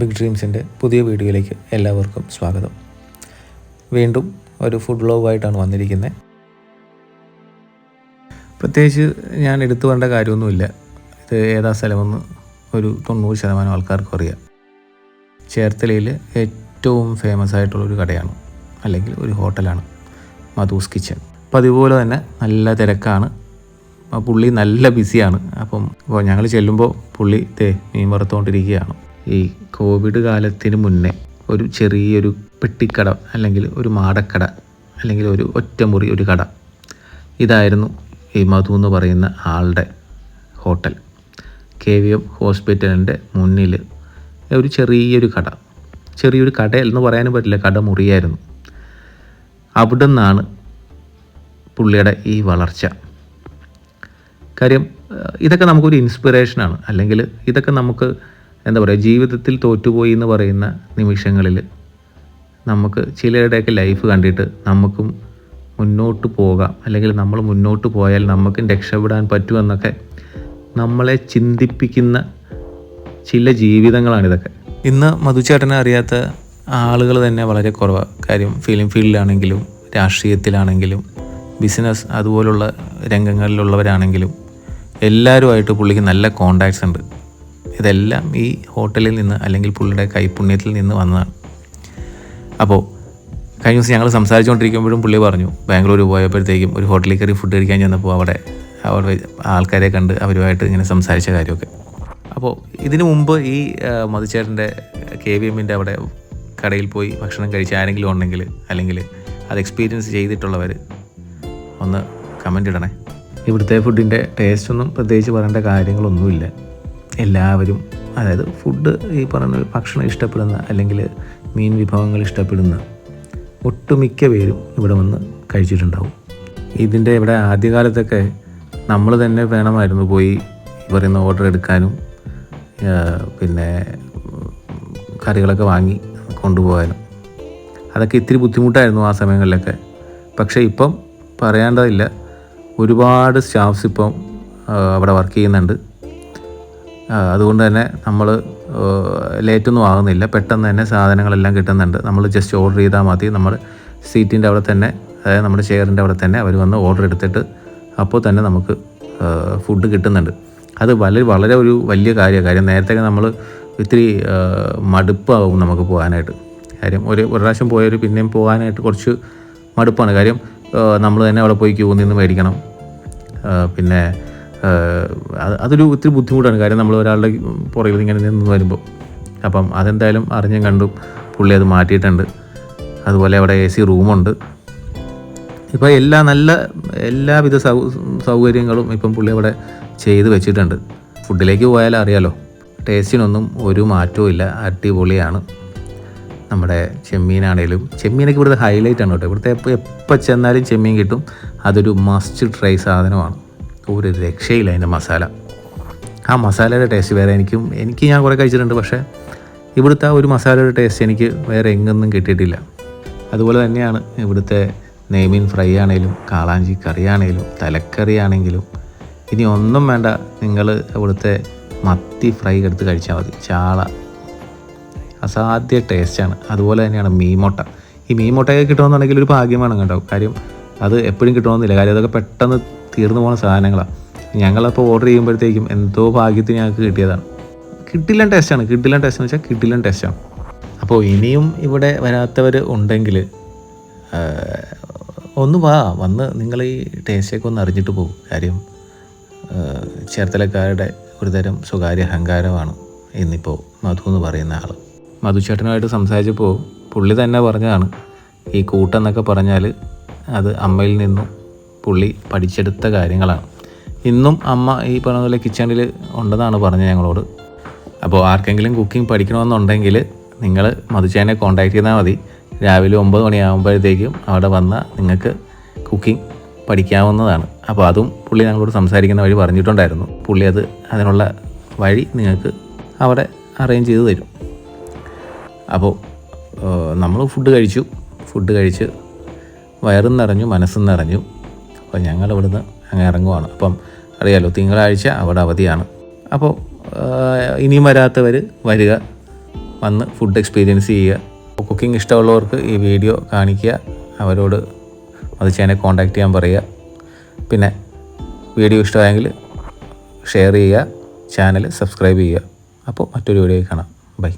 Big ഡ്രീംസിന്റെ പുതിയ വീഡിയോയിലേക്ക് എല്ലാവർക്കും സ്വാഗതം. വീണ്ടും ഒരു ഫുഡ് വ്ലോഗായിട്ടാണ് വന്നിരിക്കുന്നത്. പ്രത്യേകിച്ച് ഞാൻ എടുത്തു വേണ്ട കാര്യമൊന്നുമില്ല. ഇത് ഏതാ സ്ഥലമെന്ന് ഒരു തൊണ്ണൂറ് ശതമാനം ആൾക്കാർക്കും അറിയാം. ചേർത്തലയിൽ ഏറ്റവും ഫേമസ് ആയിട്ടുള്ള ഒരു കടയാണ്. അല്ലെങ്കിൽ ഒരു ഹോട്ടലാണ് മധൂസ് കിച്ചൺ. അപ്പം അതുപോലെ തന്നെ നല്ല തിരക്കാണ്. പുള്ളി നല്ല ബിസിയാണ്. അപ്പം ഞങ്ങൾ ചെല്ലുമ്പോൾ പുള്ളി തേ മീൻ വറുത്തുകൊണ്ടിരിക്കുകയാണ് ഈ കോവിഡ് കാലത്തിന് മുന്നേ ഒരു ചെറിയൊരു പെട്ടിക്കട അല്ലെങ്കിൽ ഒരു മാടക്കട അല്ലെങ്കിൽ ഒരു ഒറ്റമുറി ഒരു കട. ഇതായിരുന്നു ഈ മധു എന്ന് പറയുന്ന ആളുടെ ഹോട്ടൽ. കെ വി എം ഹോസ്പിറ്റലിന്റെ മുന്നിൽ ഒരു ചെറിയൊരു കട. ചെറിയൊരു കട എന്ന് പറയാനും പറ്റില്ല കട മുറിയായിരുന്നു അവിടെ നിന്നാണ് പുള്ളിയുടെ ഈ വളർച്ച. കാര്യം ഇതൊക്കെ നമുക്കൊരു ഇൻസ്പിറേഷനാണ് അല്ലെങ്കിൽ ഇതൊക്കെ നമുക്ക് എന്താ പറയുക ജീവിതത്തിൽ തോറ്റുപോയി എന്ന് പറയുന്ന നിമിഷങ്ങളിൽ നമുക്ക് ചിലരുടെയൊക്കെ ലൈഫ് കണ്ടിട്ട് നമുക്കും മുന്നോട്ട് പോകാം. അല്ലെങ്കിൽ നമ്മൾ മുന്നോട്ട് പോയാൽ നമുക്കും രക്ഷപ്പെടാൻ പറ്റുമെന്നൊക്കെ നമ്മളെ ചിന്തിപ്പിക്കുന്ന ചില ജീവിതങ്ങളാണിതൊക്കെ. ഇന്ന് മധുചേട്ടനെ അറിയാത്ത ആളുകൾ തന്നെ വളരെ കുറവാണ് കാര്യം ഫിലിം ഫീൽഡിലാണെങ്കിലും രാഷ്ട്രീയത്തിലാണെങ്കിലും ബിസിനസ് അതുപോലുള്ള രംഗങ്ങളിലുള്ളവരാണെങ്കിലും എല്ലാവരുമായിട്ട് പുള്ളിക്ക് നല്ല കോണ്ടാക്ട്സ് ഉണ്ട്. ഇതെല്ലാം ഈ ഹോട്ടലിൽ നിന്ന് അല്ലെങ്കിൽ പുള്ളിയുടെ കൈപുണ്യത്തിൽ നിന്ന് വന്നതാണ്. അപ്പോൾ കഴിഞ്ഞ ദിവസം ഞങ്ങൾ സംസാരിച്ചുകൊണ്ടിരിക്കുമ്പോഴും പുള്ളി പറഞ്ഞു ബാംഗ്ലൂർ പോയപ്പോഴത്തേക്കും ഒരു ഹോട്ടലിൽ കയറി ഫുഡ് കഴിക്കാൻ ചെന്നപ്പോൾ അവിടെ അവിടെ ആൾക്കാരെ കണ്ട് അവരുമായിട്ട് ഇങ്ങനെ സംസാരിച്ച കാര്യമൊക്കെ. അപ്പോൾ ഇതിനു മുമ്പ് ഈ മധുചേട്ടന്റെ കെ വി എമ്മിന്റെ അവിടെ കടയിൽ പോയി ഭക്ഷണം കഴിച്ച ആരെങ്കിലും ഉണ്ടെങ്കിൽ അല്ലെങ്കിൽ അത് എക്സ്പീരിയൻസ് ചെയ്തിട്ടുള്ളവർ ഒന്ന് കമന്റ് ഇടണേ. ഇവിടുത്തെ ഫുഡിന്റെ ടേസ്റ്റ് ഒന്നും പ്രത്യേകിച്ച് പറയേണ്ട കാര്യങ്ങളൊന്നുമില്ല. എല്ലാവരും അതായത് ഫുഡ് ഈ പറയുന്ന ഭക്ഷണം ഇഷ്ടപ്പെടുന്ന അല്ലെങ്കിൽ മീൻ വിഭവങ്ങൾ ഇഷ്ടപ്പെടുന്ന ഒട്ടുമിക്ക പേരും ഇവിടെ വന്ന് കഴിച്ചിട്ടുണ്ടാവും. ഇതിന്റെ ഇവിടെ ആദ്യകാലത്തൊക്കെ നമ്മൾ തന്നെ വേണമായിരുന്നു പോയി പറയുന്ന ഓർഡർ എടുക്കാനും പിന്നെ കറികളൊക്കെ വാങ്ങി കൊണ്ടുപോകാനും. അതൊക്കെ ഇത്തിരി ബുദ്ധിമുട്ടായിരുന്നു ആ സമയങ്ങളിലൊക്കെ. പക്ഷേ ഇപ്പം പറയേണ്ടതില്ല ഒരുപാട് സ്റ്റാഫ്സ് ഇപ്പം അവിടെ വർക്ക് ചെയ്യുന്നുണ്ട്. അതുകൊണ്ട് തന്നെ നമ്മൾ ലേറ്റൊന്നും ആകുന്നില്ല. പെട്ടെന്ന് തന്നെ സാധനങ്ങളെല്ലാം കിട്ടുന്നുണ്ട്. നമ്മൾ ജസ്റ്റ് ഓർഡർ ചെയ്താൽ മതി. നമ്മൾ സീറ്റിന്റെ അവിടെ തന്നെ അതായത് നമ്മുടെ ചെയറിന്റെ അവിടെ തന്നെ അവർ വന്ന് ഓർഡർ എടുത്തിട്ട് അപ്പോൾ തന്നെ നമുക്ക് ഫുഡ് കിട്ടുന്നുണ്ട്. അത് വളരെ വളരെ ഒരു വലിയ കാര്യമാണ് കാര്യം. നേരത്തെ നമ്മൾ ഇത്തിരി മടുപ്പാവും നമുക്ക് പോകാനായിട്ട്. കാര്യം ഒരു ഒരു പ്രാവശ്യം പോയൊരു പിന്നെയും പോകാനായിട്ട് കുറച്ച് മടുപ്പാണ്. കാര്യം നമ്മൾ തന്നെ അവിടെ പോയി ക്യൂ നിന്ന് മേടിക്കണം. പിന്നെ അതൊരു ഒത്തിരി ബുദ്ധിമുട്ടാണ്. കാര്യം നമ്മൾ ഒരാളുടെ പുറകിൽ ഇങ്ങനെ നിന്ന് വരുമ്പോൾ അപ്പം അതെന്തായാലും അറിഞ്ഞും കണ്ടും. പുള്ളി അത് മാറ്റിയിട്ടുണ്ട്. അതുപോലെ അവിടെ എ സി റൂമുണ്ട്. ഇപ്പോൾ എല്ലാ നല്ല എല്ലാവിധ സൗ സൗകര്യങ്ങളും ഇപ്പം പുള്ളി അവിടെ ചെയ്ത് വെച്ചിട്ടുണ്ട്. ഫുഡിലേക്ക് പോയാൽ അറിയാലോ ടേസ്റ്റിനൊന്നും ഒരു മാറ്റവും ഇല്ല. അടിപൊളിയാണ്. നമ്മുടെ ചെമ്മീനാണേലും ചെമ്മീനൊക്കെ ഇവിടുത്തെ ഹൈലൈറ്റ് ആണ് കേട്ടോ. ഇവിടുത്തെ എപ്പോൾ എപ്പോൾ ചെന്നാലും ചെമ്മീൻ കിട്ടും. അതൊരു മസ്റ്റ് ട്രൈ സാധനമാണ്. ഒരു രക്ഷയില്ല അതിന്റെ മസാല. ആ മസാലയുടെ ടേസ്റ്റ് വേറെ എനിക്കും എനിക്ക് ഞാൻ കുറേ കഴിച്ചിട്ടുണ്ട് പക്ഷേ ഇവിടുത്തെ ആ ഒരു മസാലയുടെ ടേസ്റ്റ് എനിക്ക് വേറെ എങ്ങൊന്നും കിട്ടിയിട്ടില്ല. അതുപോലെ തന്നെയാണ് ഇവിടുത്തെ നെയ്മീൻ ഫ്രൈ ആണെങ്കിലും കാളാഞ്ചി കറി ആണെങ്കിലും തലക്കറി ആണെങ്കിലും ഇനി ഒന്നും വേണ്ട നിങ്ങൾ ഇവിടുത്തെ മത്തി ഫ്രൈ എടുത്ത് കഴിച്ചാൽ മതി. ചാള. അസാധ്യ ടേസ്റ്റാണ് അതുപോലെ തന്നെയാണ് മീൻമുട്ട. ഈ മീൻമുട്ടയൊക്കെ കിട്ടുമെന്നുണ്ടെങ്കിൽ ഒരു ഭാഗ്യം വേണം കേട്ടോ. കാര്യം അത് എപ്പോഴും കിട്ടണമെന്നില്ല. കാര്യം അതൊക്കെ പെട്ടെന്ന് തീർന്നു പോകുന്ന സാധനങ്ങളാണ്. ഞങ്ങളപ്പോൾ ഓർഡർ ചെയ്യുമ്പോഴത്തേക്കും എന്തോ ഭാഗ്യത്തിന് ഞങ്ങൾക്ക് കിട്ടിയതാണ്. കിട്ടില്ല ടെസ്റ്റാണ് കിട്ടില്ല ടെസ്റ്റ് എന്ന് വെച്ചാൽ കിട്ടില്ല ടെസ്റ്റാണ് അപ്പോൾ ഇനിയും ഇവിടെ വരാത്തവർ ഉണ്ടെങ്കിൽ ഒന്ന് വാ. വന്ന് നിങ്ങൾ ഈ ടേസ്റ്റൊക്കെ ഒന്ന് അറിഞ്ഞിട്ട് പോകും. കാര്യം ചേർത്തലക്കാരുടെ ഒരുതരം സ്വകാര്യ അഹങ്കാരമാണ് ഇന്നിപ്പോൾ മധു എന്ന് പറയുന്ന ആൾ മധുചേട്ടനുമായിട്ട് സംസാരിച്ചപ്പോൾ പുള്ളി തന്നെ പറഞ്ഞതാണ് ഈ കൂട്ടെന്നൊക്കെ പറഞ്ഞാൽ അത് അമ്മയിൽ നിന്നും പുള്ളി പഠിച്ചെടുത്ത കാര്യങ്ങളാണ്. ഇന്നും അമ്മ ഈ പറഞ്ഞ പോലെ കിച്ചണിൽ ഉണ്ടെന്നാണ് പറഞ്ഞത് ഞങ്ങളോട്. അപ്പോൾ ആർക്കെങ്കിലും കുക്കിംഗ് പഠിക്കണമെന്നുണ്ടെങ്കിൽ നിങ്ങൾ മധുചേനെ കോൺടാക്ട് ചെയ്താൽ മതി. രാവിലെ ഒമ്പത് മണിയാകുമ്പോഴത്തേക്കും അവിടെ വന്നാൽ നിങ്ങൾക്ക് കുക്കിംഗ് പഠിക്കാവുന്നതാണ്. അപ്പോൾ അതും പുള്ളി ഞങ്ങളോട് സംസാരിക്കുന്ന വഴി പറഞ്ഞിട്ടുണ്ടായിരുന്നു. പുള്ളി അത് അതിനുള്ള വഴി നിങ്ങൾക്ക് അവിടെ അറേഞ്ച് ചെയ്ത് തരും. അപ്പോൾ നമ്മൾ ഫുഡ് കഴിച്ചു. ഫുഡ് കഴിച്ച് വയറും നിറഞ്ഞു മനസ്സും നിറഞ്ഞു. അപ്പോൾ ഞങ്ങൾ ഇവിടുന്ന് അങ്ങ് ഇറങ്ങുവാണ്. അപ്പം അറിയാലോ തിങ്കളാഴ്ച അവിടെ അവധിയാണ്. അപ്പോൾ ഇനിയും വരാത്തവർ വരിക വന്ന് ഫുഡ് എക്സ്പീരിയൻസ് ചെയ്യുക. കുക്കിംഗ് ഇഷ്ടമുള്ളവർക്ക് ഈ വീഡിയോ കാണിക്കുക അവരോട് അത് ചെയ്യാനെ കോൺടാക്റ്റ് ചെയ്യാൻ പറയുക. പിന്നെ വീഡിയോ ഇഷ്ടമായെങ്കിൽ ഷെയർ ചെയ്യുക ചാനൽ സബ്സ്ക്രൈബ് ചെയ്യുക. അപ്പോൾ മറ്റൊരു വീഡിയോ കാണാം. ബൈ